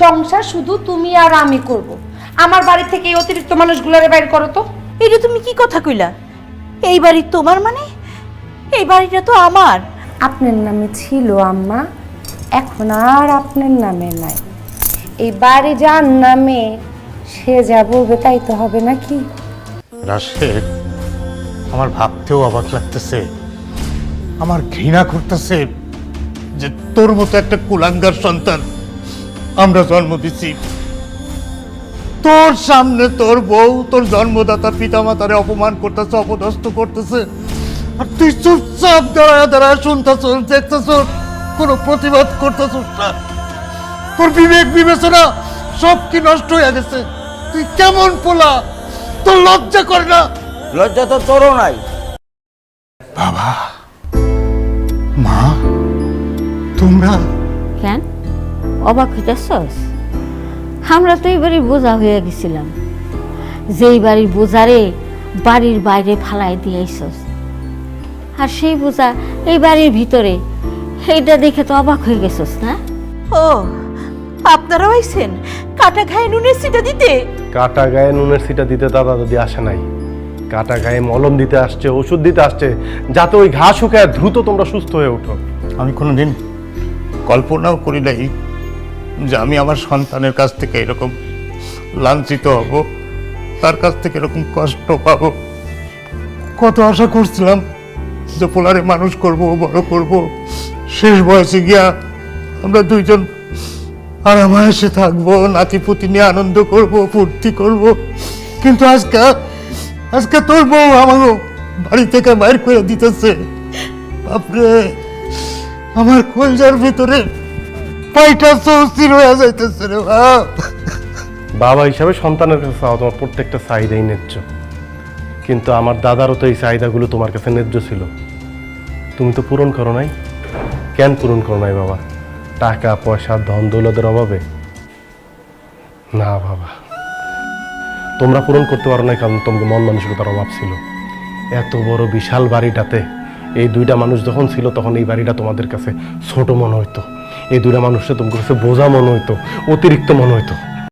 সংসার শুধু তুমি আর আমি করব। আমার বাড়ি থেকে এই অতিরিক্ত মানুষগুলোরে বাইর করো তো। এটা তুমি কি কথা কইলা? এই বাড়ি তোমার মানে? এই বাড়িটা তো আমার। আপনার নামে ছিল আম্মা এখন আর আপনার নামে নাই। এই বাড়ি যার নামে সে যা বলবে তাই তো হবে নাকি? রাশেদ আমার ভাবতেও অবাক লাগতেছে। আমার ঘৃণা করতেছে যে তোর মতো একটা কুলাঙ্গার সন্তান আমরা জন্ম দিছি। তোর সামনে তোর বউ তোর জন্মদাতা পিতা মাতারে অপমান করতেছে অপদস্থ করতেছে। আর তুই চুপচাপ দাঁড়ায় দাঁড়ায় শুনতেছ দেখতেছ কোনো প্রতিবাদ করতেছ না। তোর বিবেক বিবেচনা সব কি নষ্ট হয়ে গেছে। তুই কেমন পোলা? তোর লজ্জা করে না? লজ্জা তো তোরও নাই। বাবা মা তোমরা? কেন? অবাক হইতেছস? আমরা তো এই বাড়ির বোঝা হয়ে গেছিলাম। যেই বাড়ির বোঝারে বাড়ির বাইরে ফালাই দিয়েছস। আর সেই বোঝা এই বাড়ির ভিতরে এইটা দেখে তো অবাক হয়ে গেছস না? ও আপনারাও আইছেন? কাটা গায়ে নুনের সিটা দিতে? কাটা গায়ে নুনের সিটা দিতে দাদা দাদি আসে নাই কাটা গায়ে মলম দিতে আসছে ওষুধ দিতে আসছে যাতে ওই ঘা শুকায় দ্রুত তোমরা সুস্থ হয়ে ওঠো। আমি কোনোদিন কল্পনাও করি নাই যে আমি আমার সন্তানের কাছ থেকে এরকম লাঞ্ছিত হব, তার কাছ থেকে এরকম কষ্ট পাবো। কত আশা করছিলাম যে পোলারে মানুষ করব, বড় করব। শেষ বয়সে গিয়া আমরা দুইজন আরামায়েসে থাকব নাতি পুতি নিয়ে আনন্দ করব, ফুর্তি করব। কিন্তু আজকে আজকে তোর বউ আমাকে বাড়ি থেকে বাইর করে দিতেছে। বাপরে, আমার কলজার ভিতরে পাইটা সৌসির হয়ে যাইতেছে রে বাবা হিসাবে সন্তানের কাছে চাওয়া তোমার প্রত্যেকটা চাহিদাই ন্যায্য। কিন্তু আমার দাদারও তো এই চাহিদাগুলো তোমার কাছে ন্যায্য ছিল। তুমি তো পূরণ করো নাই। কেন পূরণ করো নাই বাবা? টাকা, পয়সা, ধন দৌলতের অভাবে। না বাবা। তোমরা পূরণ করতে পারো না কারণ তোমাকে মন মানসিকতার অভাব ছিল। এত বড় বিশাল বাড়িটাতে এই দুইটা মানুষ যখন ছিল, তখন এই বাড়িটা তোমাদের কাছে ছোট মনে হইতো। এই দুইটা মানুষটা তোমার কাছে বোঝা মনে হইতো, অতিরিক্ত মনে হইতো।